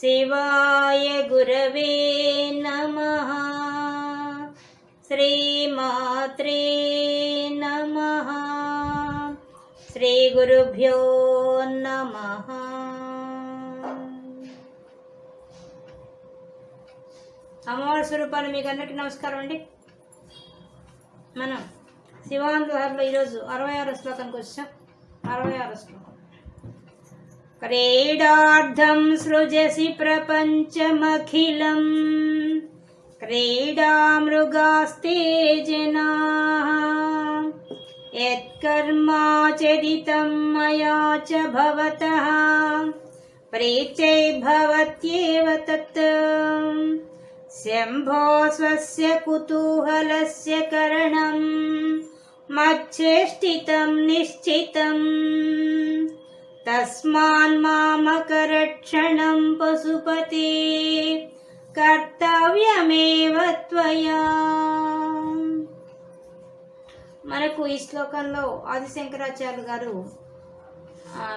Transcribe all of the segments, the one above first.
శివాయ గురవే నమ. శ్రీమాత్రే నమ. శ్రీ గురుభ్యో నమ. అమ్మవారి స్వరూపాలు మీకు అందరికీ నమస్కారం అండి. మనం శివాంధ్రలో ఈరోజు అరవై ఆరో శ్లోకానికి వచ్చాం. అరవై ఆరో శ్లోకం. క్రీడార్థం సృజసి ప్రపంచమఖిలం. క్రీడామృగాస్తే జనా యత్కర్మాచరితం మయా చ భవతः. ప్రీత్యైర్భవత్యేవ తత్. శంభో స్వస్య కుతూహలస్య కరణం. మచ్చేష్టితం నిశ్చితం. తస్మాన్మామకరక్షణం పశుపతే కర్తవ్యమేవ త్వయా మనకు ఈ శ్లోకంలో ఆదిశంకరాచార్యులు గారు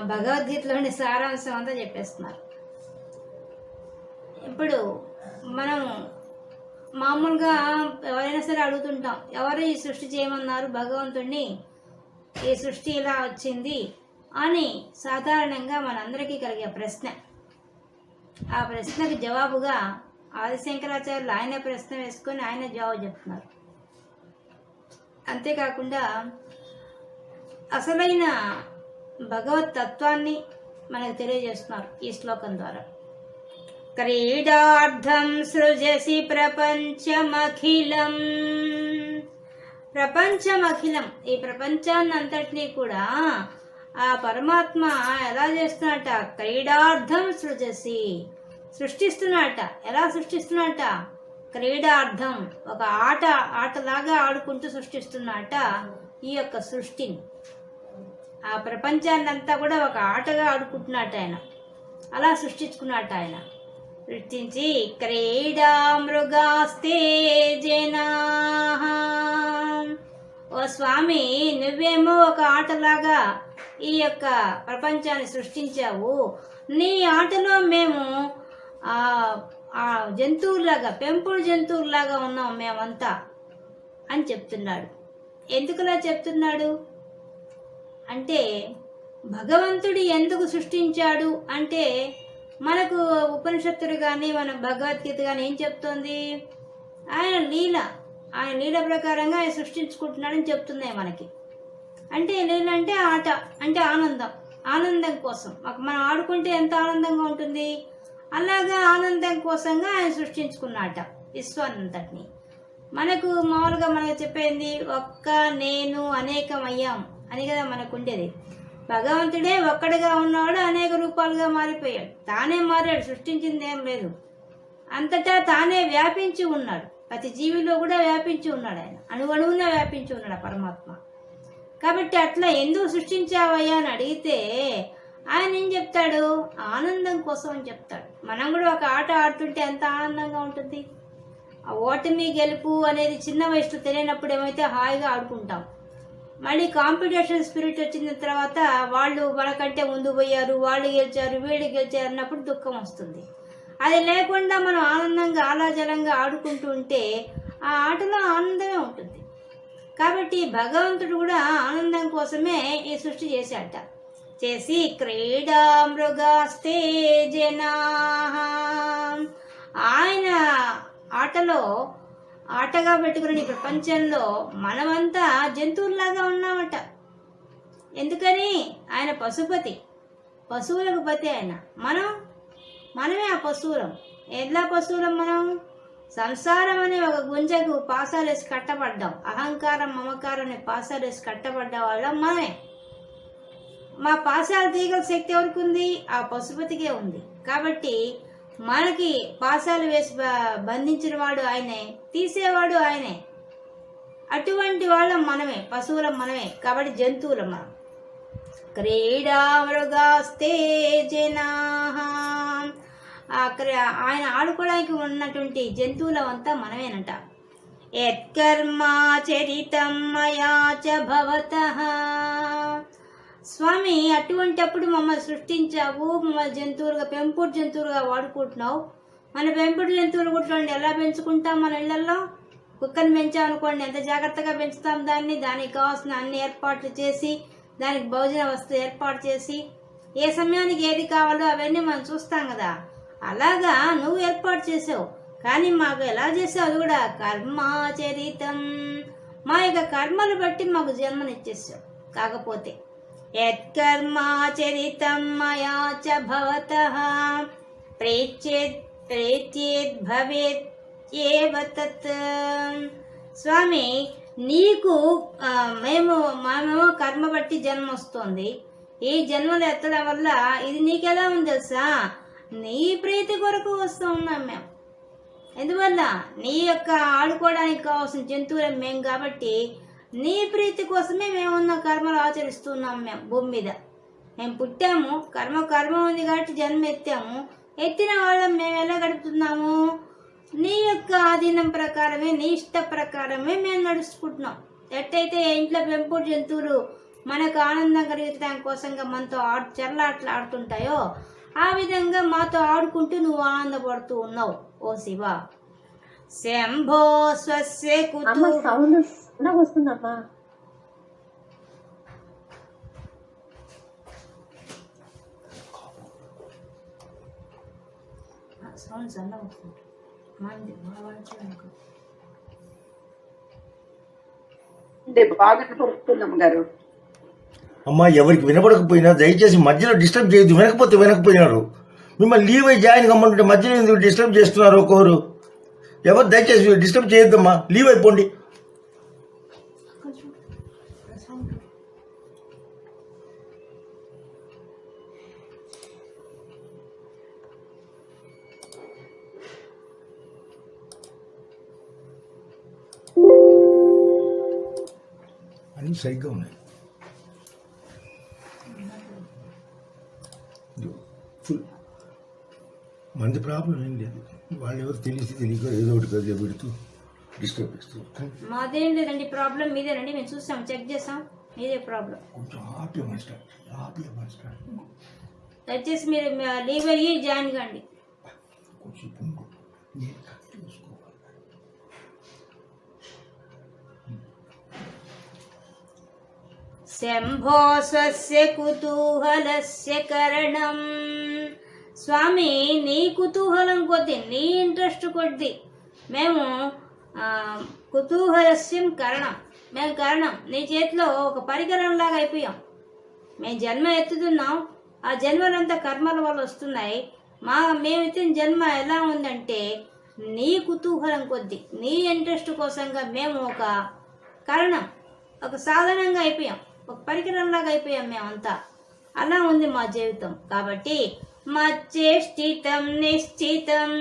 భగవద్గీతలోని సారాంశం అంతా చెప్పేస్తున్నారు. ఇప్పుడు మనం మామూలుగా ఎవరైనా సరే అడుగుతుంటాం ఎవరు ఈ సృష్టి చేయమన్నారు భగవంతుణ్ణి ఈ సృష్టి ఇలా వచ్చింది అని సాధారణంగా మనందరికీ కలిగే ప్రశ్న. ఆ ప్రశ్నకు జవాబుగా ఆదిశంకరాచార్యులు ఆయన ప్రశ్న వేసుకొని ఆయన జవాబు చెప్తున్నారు. అంతేకాకుండా అసలైన భగవత్ తత్వాన్ని మనకు తెలియజేస్తున్నారు ఈ శ్లోకం ద్వారా. క్రీడార్థం సృజసి ప్రపంచమఖిలం. ప్రపంచమఖిలం. ఈ ప్రపంచాన్ని అంతటినీ కూడా ఆ పరమాత్మ ఎలా చేస్తున్నట? క్రీడార్థం సృజసి. సృష్టిస్తున్నట. ఎలా సృష్టిస్తున్నట? క్రీడార్థం. ఒక ఆట ఆటలాగా ఆడుకుంటూ సృష్టిస్తున్నట ఈ యొక్క సృష్టిని. ఆ ప్రపంచాన్ని అంతా కూడా ఒక ఆటగా ఆడుకుంటున్నట్టు ఆయన. అలా సృష్టించుకున్నట్టు ఆయన. సృష్టించి క్రీడా మృగాస్తే జనా ఓ స్వామి నువ్వేమో ఒక ఆటలాగా ఈ యొక్క ప్రపంచాన్ని సృష్టించావు. నీ ఆటలో మేము ఆ జంతువులాగా పెంపుడు జంతువులాగా ఉన్నాం మేమంతా అని చెప్తున్నాడు. ఎందుకులా చెప్తున్నాడు? అంటే భగవంతుడు ఎందుకు సృష్టించాడు? అంటే మనకు ఉపనిషత్తులు కానీ మన భగవద్గీత కానీ ఏం చెప్తోంది? ఆయన లీల ఆయన లీల ప్రకారంగా ఆయన సృష్టించుకుంటున్నాడని చెప్తున్నాయి మనకి. అంటే లేదంటే ఆట అంటే ఆనందం. ఆనందం కోసం. మాకు మనం ఆడుకుంటే ఎంత ఆనందంగా ఉంటుంది? అలాగా ఆనందం కోసంగా ఆయన సృష్టించుకున్నాట విశ్వానంతటిని. మనకు మామూలుగా మనకు చెప్పేది ఒక్క నేను అనేకం అయ్యాం అని కదా మనకు ఉండేది భగవంతుడే ఒక్కడిగా ఉన్నవాడు అనేక రూపాలుగా మారిపోయాడు. తానే మారాడు సృష్టించింది ఏం లేదు. అంతటా తానే వ్యాపించి ఉన్నాడు. ప్రతి జీవిలో కూడా వ్యాపించి ఉన్నాడు ఆయన. అణువణువున వ్యాపించి ఉన్నాడు ఆ పరమాత్మ. కాబట్టి అట్లా ఎందుకు సృష్టించావయ్యా అని అడిగితే ఆయన ఏం చెప్తాడు? ఆనందం కోసం అని చెప్తాడు. మనం కూడా ఒక ఆట ఆడుతుంటే ఎంత ఆనందంగా ఉంటుంది? ఆ ఓటమి గెలుపు అనేది చిన్న వయసులో తెలియనప్పుడు ఏమైతే హాయిగా ఆడుకుంటాం. మళ్ళీ కాంపిటీషన్ స్పిరిట్ వచ్చిన తర్వాత వాళ్ళు మనకంటే ముందు పోయారు వాళ్ళు గెలిచారు వీళ్ళు గెలిచారు అన్నప్పుడు దుఃఖం వస్తుంది. అది లేకుండా మనం ఆనందంగా ఆలాజలంగా ఆడుకుంటూ ఉంటే ఆ ఆటలో ఆనందమే ఉంటుంది. కాబట్టి భగవంతుడు కూడా ఆనందం కోసమే ఈ సృష్టి చేశాడట. చేసి క్రీడా మృగాస్తే జనా ఆయన ఆటలో ఆటగా పెట్టుకుని ప్రపంచంలో మనమంతా జంతువుల్లాగా ఉన్నామట. ఎందుకని? ఆయన పశుపతి. పశువులకు పతి ఆయన. మనం మనమే ఆ పశువులం. ఎలా పశువులం మనం? సంసారం అనే ఒక గుంజకు పాసాలు వేసి కట్టబడ్డాం. అహంకారం మమకారం అనే పాసాలు వేసి కట్టబడ్డ వాళ్ళం మనమే. మా పాసాలు తీగల శక్తి ఎవరికి ఉంది ఆ పశుపతికే ఉంది. కాబట్టి మనకి పాసాలు వేసి బంధించిన వాడు ఆయనే తీసేవాడు ఆయనే. అటువంటి వాళ్ళం మనమే పశువులం మనమే కాబట్టి జంతువులం మనం. క్రీడా మృగాస్తే జనా ఆయన ఆడుకోవడానికి ఉన్నటువంటి జంతువులవంతా మనమేనట. యత్కర్మాచరితం మయా చ భవత. స్వామి అటువంటప్పుడు మమ్మల్ని సృష్టించావు మమ్మల్ని జంతువులుగా పెంపుడు జంతువులుగా వాడుకుంటున్నావు. మన పెంపుడు జంతువులు కూడా ఎలా పెంచుకుంటాం మన ఇళ్ళలో కుక్కని పెంచామనుకోండి ఎంత జాగ్రత్తగా పెంచుతాం దాన్ని? దానికి కావాల్సిన అన్ని ఏర్పాట్లు చేసి దానికి భోజన వస్తువు ఏర్పాటు చేసి ఏ సమయానికి ఏది కావాలో అవన్నీ మనం చూస్తాం కదా. అలాగా నువ్వు ఏర్పాటు చేసావు. కానీ మాకు ఎలా చేసావు అది కూడా కర్మాచరితం మా యొక్క కర్మలు బట్టి మాకు జన్మనిచ్చేసావు. కాకపోతే యత్కర్మాచరితం మయా చ భవత. ప్రేచ్యేత్ ప్రేచ్యేత్ భవేత్ ఏవ తత్. స్వామి నీకు మేము మేము మామేమో కర్మ బట్టి జన్మ వస్తుంది ఈ జన్మలు ఎత్తడం వల్ల ఇది నీకెలా ఉంది తెలుసా? నీ ప్రీతి కొరకు వస్తూ ఉన్నాం మేము. ఎందువల్ల? నీ యొక్క ఆడుకోవడానికి కావాల్సిన జంతువులం మేము కాబట్టి నీ ప్రీతి కోసమే మేము ఉన్న కర్మలు ఆచరిస్తున్నాం మేము భూమి మీద. మేము పుట్టాము కర్మ కర్మ ఉంది కాబట్టి జన్మ ఎత్తాము. ఎత్తిన వాళ్ళం మేము ఎలా గడుపుతున్నాము? నీ యొక్క ఆధీనం ప్రకారమే నీ ఇష్ట ప్రకారమే మేము నడుచుకుంటున్నాం. ఎట్టయితే ఇంట్లో పెంపుడు జంతువులు మనకు ఆనందం కలిగించడానికి కోసంగా మనతో ఆడు చెరలాట్లు ఆడుతుంటాయో ఆ విధంగా మాతో ఆడుకుంటూ నువ్వు ఆనందపడుతూ ఉన్నావు ఓ శివ. శంభో స్వస్య సౌండ్ నాకు వస్తుందమ్మా? సౌండ్ సన్న వస్తుంది. మంది బాగా అంటే బాగా గారు అమ్మా ఎవరికి వినపడకపోయినా దయచేసి మధ్యలో డిస్టర్బ్ చేయొద్దు. వినకపోతే వినకపోయినారు. మిమ్మల్ని లీవ్ అయ్యి జాయిన్ కమ్మంటుంటే మధ్యలో ఎందుకు డిస్టర్బ్ చేస్తున్నారు ఒకరు ఎవరు దయచేసి డిస్టర్బ్ చేయొద్దమ్మా. లీవ్ అయిపోండి. అని సరిగ్గా ఉన్నాయి. ఫుల్ మంది ప్రాబ్లం ఏం లేదు. వాళ్ళు ఎవరు తెలిసి తెలియక ఏదో ఒకటి గదిలో పెడుతూ డిస్టర్బ్ చేస్తూ. మాదేం లేదండి ప్రాబ్లం మీదేనండి మేము చూసాం చెక్ చేసాం మీదే ప్రాబ్లం కొంచెం హ్యాపీ మాస్టర్ హ్యాపీ మాస్టర్ దయచేసి మీరు లీవ్ అయ్యి జాయిన్ కండి. కొంచెం పొంగు నేను కట్ చేసుకోవాలి శంభో స్వస్య కుతూహలస్య కరణం. స్వామి నీ కుతూహలం కొద్ది నీ ఇంట్రెస్ట్ కొద్ది. మేము కుతూహలస్యం కరణం. మేము కరణం. నీ చేతిలో ఒక పరికరంలాగా అయిపోయాం. మేము జన్మ ఎత్తుతున్నాం. ఆ జన్మలంతా కర్మల వల్ల వస్తున్నాయి. మా మేము ఎత్తిన జన్మ ఎలా ఉందంటే నీ కుతూహలం కొద్ది నీ ఇంట్రెస్ట్ కోసంగా మేము ఒక కారణం ఒక సాధనంగా అయిపోయాం. ఒక పరికరంలాగా అయిపోయాం మేమంతా. అలా ఉంది మా జీవితం. కాబట్టి మా చేష్టితం నిశ్చితం.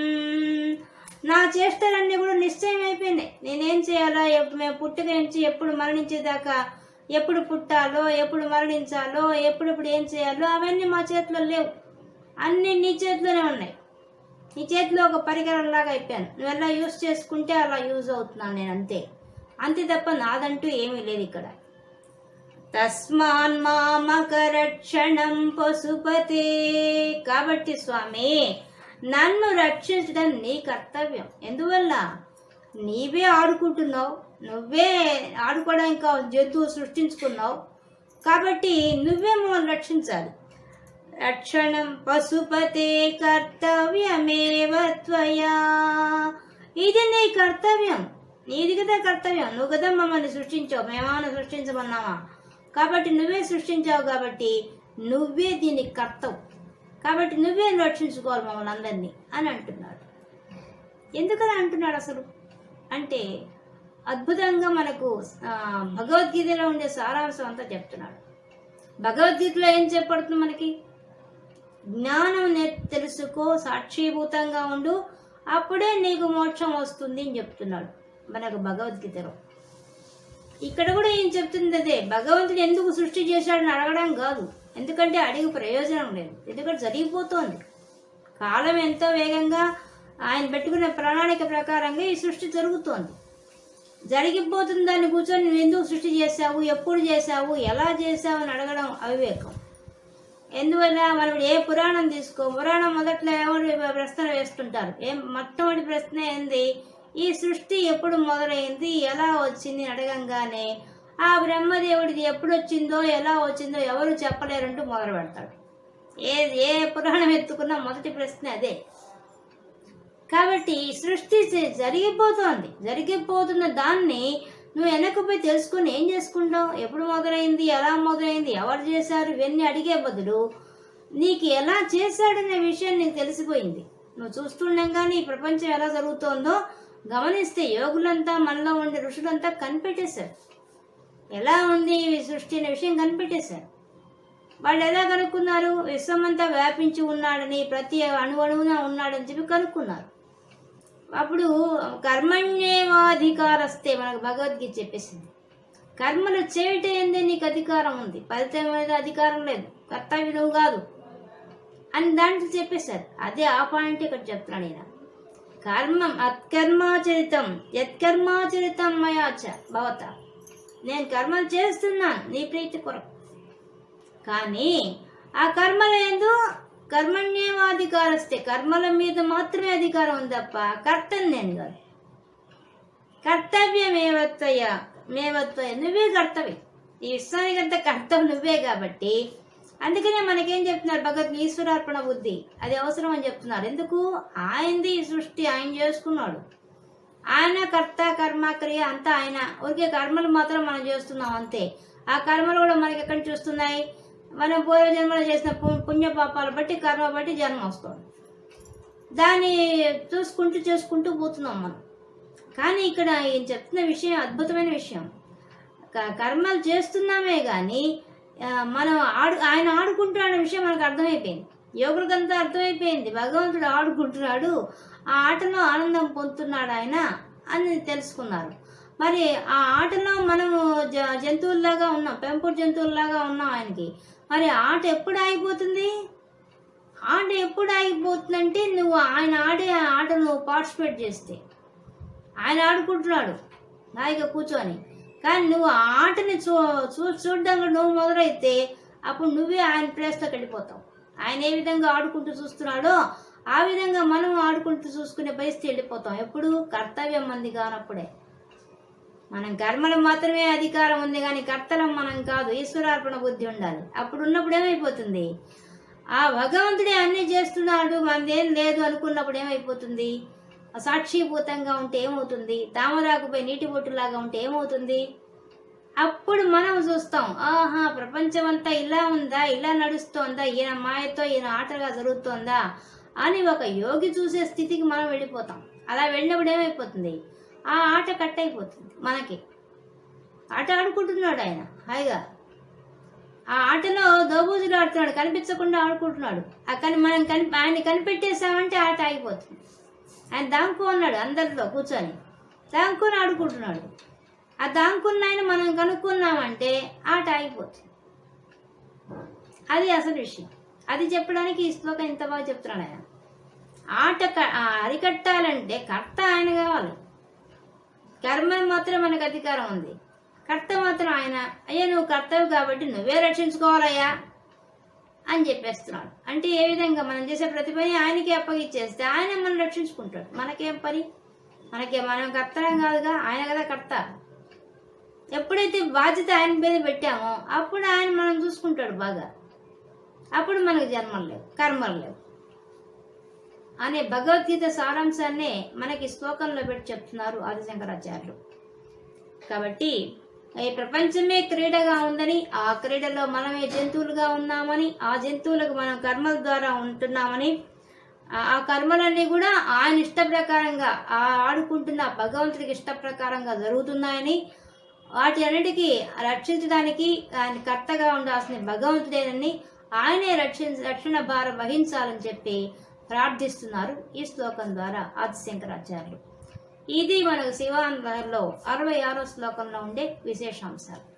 నా చేష్టలన్నీ కూడా నిశ్చయం అయిపోయినాయి. నేనేం చేయాలో మేము పుట్టుక నుంచి ఎప్పుడు మరణించేదాకా ఎప్పుడు పుట్టాలో ఎప్పుడు మరణించాలో ఎప్పుడెప్పుడు ఏం చేయాలో అవన్నీ మా చేతిలో లేవు. అన్నీ నీ చేతిలోనే ఉన్నాయి. నీ చేతిలో ఒక పరికరంలాగా అయిపోయాను. నువ్వు ఎలా యూజ్ చేసుకుంటే అలా యూజ్ అవుతున్నాను నేను అంతే. అంతే తప్ప నాదంటూ ఏమీ లేదు ఇక్కడ. తస్మాన్ మామకరక్షణం పశుపతే. కాబట్టి స్వామి నన్ను రక్షించడం నీ కర్తవ్యం. ఎందువల్ల? నీవే ఆడుకుంటున్నావు నువ్వే ఆడుకోవడానికి జంతువు సృష్టించుకున్నావు. కాబట్టి నువ్వే మమ్మల్ని రక్షించాలి. రక్షణం పశుపతే కర్తవ్యమేవ త్వయా. ఇది నీ కర్తవ్యం. నీది కదా కర్తవ్యం. నువ్వు కదా మమ్మల్ని సృష్టించావు. మేమేమైనా సృష్టించమన్నావా కాబట్టి నువ్వే సృష్టించావు కాబట్టి నువ్వే దీనికి కర్తవు. కాబట్టి నువ్వే రక్షించుకోవాలి మమ్మల్ని అందరినీ అని అంటున్నాడు. ఎందుకని అంటున్నాడు అసలు? అంటే అద్భుతంగా మనకు భగవద్గీతలో ఉండే సారాంశం అంతా చెప్తున్నాడు. భగవద్గీతలో ఏం చెప్పబడుతుంది మనకి? జ్ఞానం నే- తెలుసుకో సాక్షిభూతంగా ఉండు అప్పుడే నీకు మోక్షం వస్తుంది అని చెప్తున్నాడు మనకు భగవద్గీతలో. ఇక్కడ కూడా ఏం చెప్తుంది అదే భగవంతుడు ఎందుకు సృష్టి చేశాడని అడగడం కాదు. ఎందుకంటే అడిగి ప్రయోజనం లేదు. ఎందుకంటే జరిగిపోతోంది. కాలం ఎంతో వేగంగా ఆయన పెట్టుకున్న ప్రణాళిక ప్రకారంగా ఈ సృష్టి జరుగుతోంది. జరిగిపోతుంది దాన్ని కూర్చొని నువ్వు ఎందుకు సృష్టి చేశావు ఎప్పుడు చేశావు ఎలా చేశావు అని అడగడం అవివేకం. ఎందువల్ల మనం ఏ పురాణం తీసుకో పురాణం మొదట్లో ఎవరు ప్రశ్న వేస్తుంటారు? ఏం మొట్టమొదటి ప్రశ్న ఏంది? ఈ సృష్టి ఎప్పుడు మొదలైంది? ఎలా వచ్చింది? అడగంగానే. ఆ బ్రహ్మదేవుడిది ఎప్పుడు వచ్చిందో ఎలా వచ్చిందో ఎవరు చెప్పలేరంటూ మొదలు పెడతాడు. ఏ ఏ పురాణం ఎత్తుకున్నా మొదటి ప్రశ్న అదే. కాబట్టి ఈ సృష్టి జరిగిపోతోంది. జరిగిపోతున్న దాన్ని నువ్వు వెనకపోయి తెలుసుకొని ఏం చేసుకుంటావు? ఎప్పుడు మొదలైంది? ఎలా మొదలైంది? ఎవరు చేశారు? ఇవన్నీ అడిగే బదులు నీకు ఎలా చేశాడనే విషయం నీకు తెలిసిపోయింది. నువ్వు చూస్తుండగానే ఈ ప్రపంచం ఎలా జరుగుతోందో గమనిస్తే యోగులంతా మనలో ఉండే ఋషులంతా కనిపెట్టేశారు. ఎలా ఉంది ఈ సృష్టి అనే విషయం కనిపెట్టేశారు. వాళ్ళు ఎలా కనుక్కున్నారు? విశ్వమంతా వ్యాపించి ఉన్నాడని ప్రతి అణువణువున ఉన్నాడని చెప్పి కనుక్కున్నారు. అప్పుడు కర్మణ్యేవాధికారస్తే మనకు భగవద్గీత చెప్పేసింది. కర్మలు చేయటం ఏందే నీకు అధికారం ఉంది. ఫలితం మీద అధికారం లేదు. కర్తవ్యం నువ్వు కాదు అని దాంట్లో చెప్పేశారు. అదే ఆ పాయింట్ ఇక్కడ చెప్తున్నాను నేను. కర్మం అత్కర్మాచరితం యత్కర్మాచరితం మయాచ భవత. నేను కర్మలు చేస్తున్నాను నీ ప్రీతి కొరకు. కానీ ఆ కర్మలేందు కర్మణ్యేవాధికారస్తే కర్మల మీద మాత్రమే అధికారం ఉంది తప్ప కర్తని నేను కాదు. కర్తవ్యమేవత్వయ మేవత్వయ నువ్వే కర్తవ్యం ఈ విశ్వానికి అంత కర్తవ్యం నువ్వే కాబట్టి అందుకనే మనకేం చెప్తున్నారు? భగవద్ ఈశ్వరార్పణ బుద్ధి. అది అవసరం అని చెప్తున్నారు. ఎందుకు? ఆయనది ఈ సృష్టి. ఆయన చేసుకున్నాడు. ఆయన కర్త కర్మ క్రియ అంతా ఆయన. ఊరికే కర్మలు మాత్రం మనం చేస్తున్నాం అంతే. ఆ కర్మలు కూడా మనకి ఎక్కడ చూస్తున్నాయి మనం పూర్వ జన్మలో చేసిన పు- పుణ్య పాపాలు బట్టి కర్మ బట్టి జన్మ వస్తుంది. దాన్ని చూసుకుంటూ చేసుకుంటూ పోతున్నాం మనం. కానీ ఇక్కడ ఈయన చెప్తున్న విషయం అద్భుతమైన విషయం. క- కర్మలు చేస్తున్నామే కానీ మనం ఆడు ఆయన ఆడుకుంటున్న విషయం మనకు అర్థమైపోయింది. యోగుడికంతా అర్థమైపోయింది. భగవంతుడు ఆడుకుంటున్నాడు. ఆ ఆటలో ఆనందం పొందుతున్నాడు ఆయన అని తెలుసుకున్నారు. మరి ఆ ఆటలో మనము జ జంతువుల్లాగా ఉన్నాం పెంపుడు జంతువుల్లాగా ఉన్నాం ఆయనకి. మరి ఆట ఎప్పుడు ఆగిపోతుంది ఆట ఎప్పుడు ఆగిపోతుందంటే నువ్వు ఆయన ఆడే ఆటను ఆట నువ్వు పార్టిసిపేట్ చేస్తే. ఆయన ఆడుకుంటున్నాడు. హాయిగా కూర్చొని. కానీ నువ్వు ఆ ఆటని చూ చూ చూడడానికి నువ్వు మొదలైతే అప్పుడు నువ్వే ఆయన ప్లేస్లోకి వెళ్ళిపోతావు. ఆయన ఏ విధంగా ఆడుకుంటూ చూస్తున్నాడో ఆ విధంగా మనం ఆడుకుంటూ చూసుకునే పరిస్థితి వెళ్ళిపోతాం. ఎప్పుడు? కర్తవ్యం మంది కానప్పుడే. మనం కర్మలు మాత్రమే అధికారం ఉంది కానీ కర్తలం మనం కాదు. ఈశ్వరార్పణ బుద్ధి ఉండాలి. అప్పుడు ఉన్నప్పుడు ఏమైపోతుంది? ఆ భగవంతుడే అన్నీ చేస్తున్నాడు మనదేం లేదు అనుకున్నప్పుడు ఏమైపోతుంది? సాక్షిభూతంగా ఉంటే ఏమవుతుంది? తామరాకుపై నీటి బొట్టులాగా ఉంటే ఏమవుతుంది? అప్పుడు మనం చూస్తాం ఆహా ప్రపంచం అంతా ఇలా ఉందా? ఇలా నడుస్తోందా? ఈయన మాయతో ఈయన ఆటగా జరుగుతోందా? అని ఒక యోగి చూసే స్థితికి మనం వెళ్ళిపోతాం. అలా వెళ్ళినప్పుడు ఏమైపోతుంది? ఆ ఆట కట్ అయిపోతుంది మనకి. ఆట ఆడుకుంటున్నాడు ఆయన. హాయిగా. ఆ ఆటలో దోబూజులు ఆడుతున్నాడు. కనిపించకుండా ఆడుకుంటున్నాడు. ఆ కానీ మనం కని ఆయన కనిపెట్టేసామంటే ఆట ఆగిపోతుంది. ఆయన దాంకు ఉన్నాడు అందరితో కూర్చొని. దాంకొని ఆడుకుంటున్నాడు. ఆ దాంకున్న ఆయన మనం కనుక్కున్నామంటే ఆట ఆగిపోతుంది అది అసలు విషయం. అది చెప్పడానికి ఈ శ్లోకం ఇంత బాగా చెప్తున్నాడు ఆయన. ఆట అరికట్టాలంటే కర్త ఆయన కావాలి. కర్మ మాత్రం మనకు అధికారం ఉంది. కర్త మాత్రం ఆయన అయ్యా నువ్వు కర్తవు కాబట్టి నువ్వే రక్షించుకోవాలయ్యా. అని చెప్పేస్తున్నాడు. అంటే ఏ విధంగా మనం చేసే ప్రతి పని ఆయనకే అప్పగిచ్చేస్తే ఆయన మనం రక్షించుకుంటాడు. మనకేం పని? మనకే మనం కర్తరం కాదుగా ఆయన కదా కర్త. ఎప్పుడైతే బాధ్యత ఆయన మీద పెట్టామో అప్పుడు ఆయన మనం చూసుకుంటాడు బాగా. అప్పుడు మనకు జన్మలు లేవు కర్మలు లేవు. అనే భగవద్గీత సారాంశాన్నే మనకి శ్లోకంలో పెట్టి చెప్తున్నారు ఆదిశంకరాచార్యులు. కాబట్టి ఈ ప్రపంచమే క్రీడగా ఉందని ఆ క్రీడలో మనమే జంతువులుగా ఉన్నామని ఆ జంతువులకు మనం కర్మల ద్వారా ఉంటున్నామని ఆ- కర్మలన్నీ కూడా ఆయన ఇష్ట ప్రకారంగా ఆ ఆడుకుంటున్న భగవంతుడికి ఇష్ట ప్రకారంగా జరుగుతున్నాయని వాటి అన్నిటికీ రక్షించడానికి ఆయన కర్తగా ఉండాల్సిన భగవంతుడేనని ఆయనే రక్షించ రక్షణ భారం వహించాలని చెప్పి ప్రార్థిస్తున్నారు ఈ శ్లోకం ద్వారా ఆదిశంకరాచార్యులు. ఇది మనకు లో అరవై ఆరో శ్లోకంలో ఉండే విశేషాంశాలు.